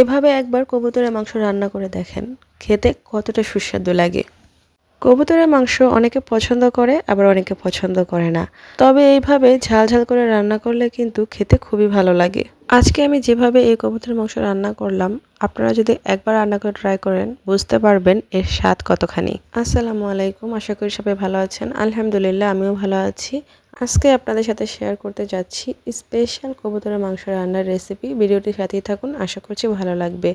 এভাবে একবার কবুতরের মাংস রান্না করে দেখেন, খেতে কতটা সুস্বাদু লাগে। কবুতরের মাংস অনেকে পছন্দ করে, আবার অনেকে পছন্দ করে না। তবে এইভাবে ঝাল ঝাল করে রান্না করলে কিন্তু খেতে খুবই ভালো লাগে। আজকে আমি যেভাবে এই কবুতরের মাংস রান্না করলাম, আপনারা যদি একবার রান্না করে ট্রাই করেন, বুঝতে পারবেন এর স্বাদ কতখানি। আসসালামু আলাইকুম, আশা করি সবাই ভালো আছেন। আলহামদুলিল্লাহ, আমিও ভালো আছি। আজকে আপনাদের সাথে শেয়ার করতে যাচ্ছি স্পেশাল কবুতরের মাংস রান্নার রেসিপি ভিডিওটির সাথেই থাকুন, আশা করছি ভালো লাগবে।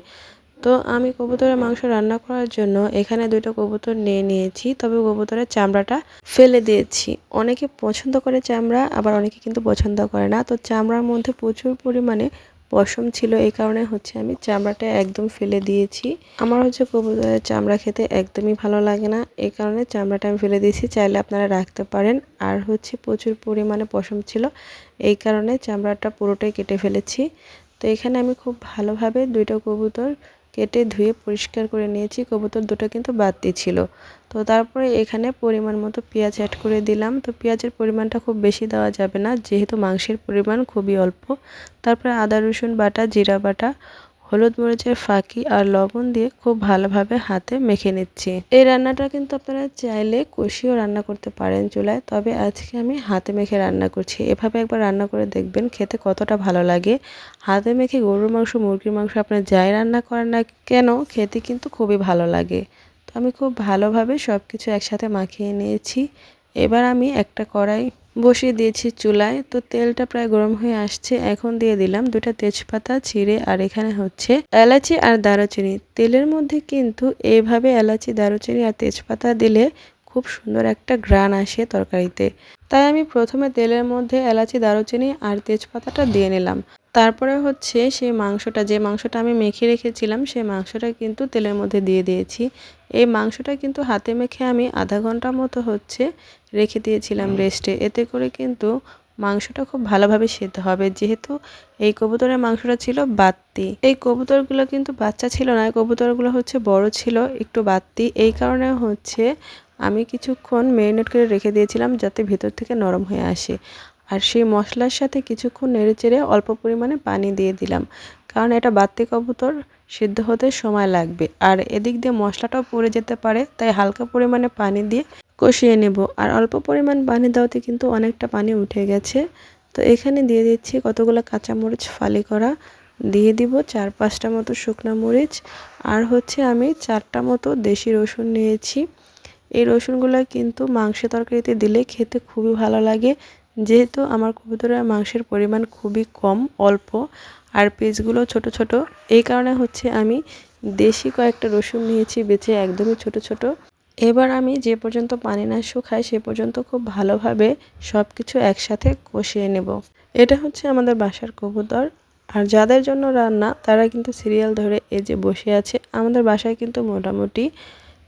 তো আমি কবুতরের মাংস রান্না করার জন্য এখানে দুটো কবুতর নিয়ে নিয়েছি, তবে কবুতরের চামড়াটা ফেলে দিয়েছি। অনেকে পছন্দ করে চামড়া, আবার অনেকে কিন্তু পছন্দ করে না। তো চামড়ার মধ্যে প্রচুর পরিমাণে পশম ছিল এই কারণে হচ্ছে আমি চামড়াটা একদম ফেলে দিয়েছি। আমার হচ্ছে কবুতরের চামড়া খেতে একদমই ভালো লাগে না। এই কারণে চামড়াটা আমি ফেলে দিয়েছি। চাইলে আপনারা রাখতে পারেন। আর হচ্ছে প্রচুর পরিমাণে পশম ছিল। এই কারণে চামড়াটা পুরোটাই কেটে ফেলেছি। তো এখানে আমি খুব ভালোভাবে দুইটা কবুতর কেটে ধুয়ে পরিষ্কার করে নিয়েছি। কবুতর দুটো কিন্তু বাড়তি ছিল। তো তারপরে এখানে পরিমাণ মতো পেঁয়াজ অ্যাড করে দিলাম। তো পেঁয়াজের পরিমাণটা খুব বেশি দেওয়া যাবে না। যেহেতু মাংসের পরিমাণ খুবই অল্প। তারপরে আদা রসুন বাটা, জিরা বাটা হলুদ মরিচের ফাঁকি আর লবণ দিয়ে খুব ভালোভাবে হাতে মেখে নিচ্ছি। এই রান্নাটা কিন্তু আপনারা চাইলে কষিও রান্না করতে পারেন চুলায়, তবে আজকে আমি হাতে মেখে রান্না করছি। এভাবে একবার রান্না করে দেখবেন, খেতে কতটা ভালো লাগে। হাতে মেখে গরুর মাংস, মুরগির মাংস আপনার যাই রান্না করেন না কেন, খেতে কিন্তু খুবই ভালো লাগে। তো আমি খুব ভালোভাবে সব কিছু একসাথে মাখিয়ে নিয়েছি। এবার আমি একটা কড়াই বসিয়ে দিয়েছি চুলায়। তো তেলটা প্রায় গরম হয়ে আসছে। এখন দিয়ে দিলাম দুটা তেজপাতা ছিঁড়ে আর এখানে হচ্ছে এলাচি আর দারুচিনি। তেলের মধ্যে কিন্তু এইভাবে এলাচি, দারুচিনি আর তেজপাতা দিলে খুব সুন্দর একটা গ্রান আসে তরকারিতে। তাই আমি প্রথমে তেলের মধ্যে এলাচি, দারুচিনি আর তেজপাতাটা দিয়ে নিলাম। তারপরে হচ্ছে সেই মাংসটা যে মাংসটা আমি মেখে রেখেছিলাম সেই মাংসটা কিন্তু তেলের মধ্যে দিয়ে দিয়েছি। এই মাংসটা কিন্তু হাতে মেখে আমি আধা ঘণ্টা মতো হচ্ছে রেখে দিয়েছিলাম রেস্টে। এতে করে কিন্তু মাংসটা খুব ভালোভাবে সেদ্ধ হবে। যেহেতু এই কবুতরের মাংসটা ছিল বাত্তি। এই কবুতরগুলো কিন্তু বাচ্চা ছিল না কবুতরগুলো হচ্ছে বড় ছিল একটু বাত্তি। এই কারণে হচ্ছে আমি কিছুক্ষণ মেরিনেট করে রেখে দিয়েছিলাম যাতে ভেতর থেকে নরম হয়ে আসে। আর সেই মশলার সাথে কিছুক্ষণ নেড়ে চেড়ে অল্প পরিমাণে পানি দিয়ে দিলাম। কারণ এটা বাত্তি কবুতর, সিদ্ধ হতে সময় লাগবে। আর এদিক দিয়ে মশলাটাও পড়ে যেতে পারে, তাই হালকা পরিমাণে পানি দিয়ে কষিয়ে নেব। আর অল্প পরিমাণ পানি দেওয়াতে কিন্তু অনেকটা পানি উঠে গেছে। তো এখানে দিয়ে দিচ্ছি কতগুলো কাঁচামরিচ ফালি করা। দিয়ে দিব চার পাঁচটা মতো শুকনো মরিচ। আর হচ্ছে আমি চারটা মতো দেশি রসুন নিয়েছি। এই রসুনগুলো কিন্তু মাংস তরকারিতে দিলে খেতে খুবই ভালো লাগে। যেহেতু আমার কবুতরের মাংসের পরিমাণ খুবই কম, অল্প, আর পিসগুলো ছোট ছোট, এই কারণে হচ্ছে আমি দেশি কয়েকটা রসুন নিয়েছি বেছে একদমই ছোট ছোট। এবার আমি যে পর্যন্ত পানি না শুকায় সে পর্যন্ত খুব ভালোভাবে সব কিছু একসাথে কষিয়ে নেব। এটা হচ্ছে আমাদের বাসার কবুতর, আর যাদের জন্য রান্না, তারা কিন্তু সিরিয়াল ধরে এই যে বসে আছে, আমাদের বাসায় কিন্তু মোটামুটি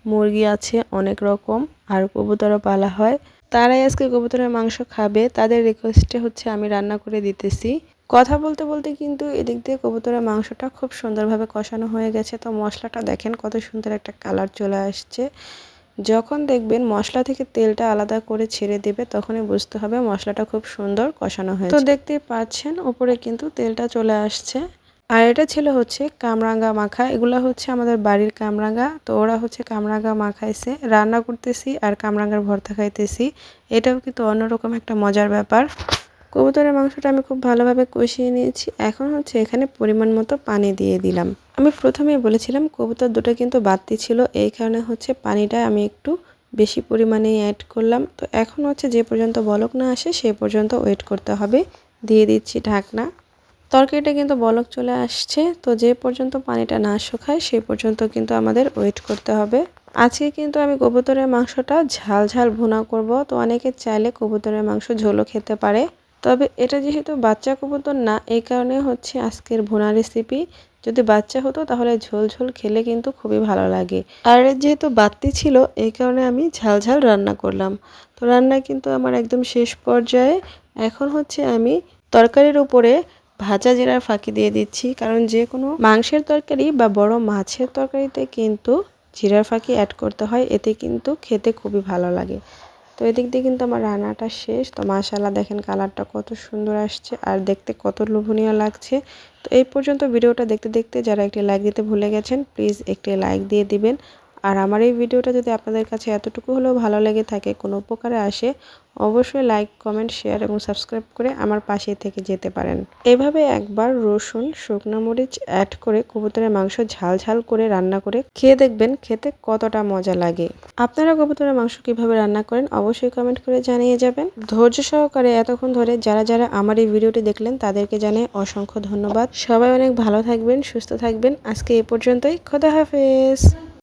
মুরগি আছে অনেক রকম, আর কবুতরও পালা হয়। তারাই আজকে কবুতরের মাংস খাবে, তাদের রিকোয়েস্টে হচ্ছে আমি রান্না করে দিতেছি। কথা বলতে বলতে কিন্তু এদিক দিয়ে কবুতরের মাংসটা খুব সুন্দরভাবে কষানো হয়ে গেছে। তো মশলাটা দেখেন কত সুন্দর একটা কালার চলে আসছে। যখন দেখবেন মশলা থেকে তেলটা আলাদা করে ছেড়ে দেবে, তখনই বুঝতে হবে মশলাটা খুব সুন্দর কষানো হয়েছে। তো দেখতে পাচ্ছেন, ওপরে কিন্তু তেলটা চলে আসছে। আর এটা ছিল হচ্ছে কামরাঙ্গা মাখা। এগুলো হচ্ছে আমাদের বাড়ির কামরাঙ্গা। তো ওরা হচ্ছে কামরাঙ্গা মাখাইছে। রান্না করতেছি আর কামরাঙ্গার ভর্তা খাইতেছি। এটাও কিন্তু অন্যরকম একটা মজার ব্যাপার। কবুতরের মাংসটা আমি খুব ভালোভাবে কষিয়ে নিয়েছি। এখন হচ্ছে এখানে পরিমাণ মতো পানি দিয়ে দিলাম। আমি প্রথমেই বলেছিলাম, কবুতর দুটো কিন্তু বাড়তি ছিল। এই কারণে হচ্ছে পানিটা আমি একটু বেশি পরিমাণে অ্যাড করলাম। তো এখন হচ্ছে যে পর্যন্ত বলক না আসে সেই পর্যন্ত ওয়েট করতে হবে। দিয়ে দিচ্ছি ঢাকনা। তরকারিটা কিন্তু বলক চলে আসছে, তো যে পর্যন্ত পানিটা না শুকায় সেই পর্যন্ত কিন্তু আমাদের ওয়েট করতে হবে। আজকে কিন্তু আমি কবুতরের মাংসটা ঝাল ঝাল ভুনা করব, তো অনেকে চাইলে কবুতরের মাংস ঝোলও খেতে পারে। তবে এটা যেহেতু বাচ্চা কবুতর না, এই কারণে হচ্ছে আজকের ভুনা রেসিপি যদি বাচ্চা হতো তাহলে ঝোল ঝোল খেলে কিন্তু খুবই ভালো লাগে। আর যেহেতু বাত্তি ছিল, এই কারণে আমি ঝাল ঝাল রান্না করলাম। তো রান্না কিন্তু আমার একদম শেষ পর্যায়ে। এখন হচ্ছে আমি তরকারির উপরে ভাজা জিরার ফাঁকি দিয়ে দিচ্ছি, কারণ যে কোনো মাংসের তরকারি বা বড় মাছের তরকারিতে কিন্তু জিরার ফাঁকি অ্যাড করতে হয়, এতে কিন্তু খেতে খুবই ভালো লাগে। তো এদিক দিয়ে কিন্তু আমার রান্নাটা শেষ। তো মাশাল্লাহ দেখেন কালারটা কত সুন্দর আসছে আর দেখতে কত লোভনীয় লাগছে। তো এই পর্যন্ত ভিডিওটা দেখতে দেখতে যারা একটি লাইক দিতে ভুলে গেছেন প্লিজ একটি লাইক দিয়ে দিবেন। আর আমার এই ভিডিওটা যদি আপনাদের কাছে এতটুকু হলেও ভালো লেগে থাকে, কোনো উপকারে আসে, অবশ্যই লাইক কমেন্ট শেয়ার এবং সাবস্ক্রাইব করে আমার পাশে থেকে যেতে পারেন। এভাবে একবার রসুন, শুকনো মরিচ অ্যাড করে কবুতরের মাংস ঝাল ঝাল করে রান্না করে খেয়ে দেখবেন খেতে কতটা মজা লাগে। আপনারা কবুতরের মাংস কীভাবে রান্না করেন অবশ্যই কমেন্ট করে জানিয়ে যাবেন। ধৈর্য সহকারে এতক্ষণ ধরে যারা যারা আমার এই ভিডিওটি দেখলেন তাদেরকে জানিয়ে অসংখ্য ধন্যবাদ। সবাই অনেক ভালো থাকবেন, সুস্থ থাকবেন। আজকে এ পর্যন্তই। খোদা হাফেজ।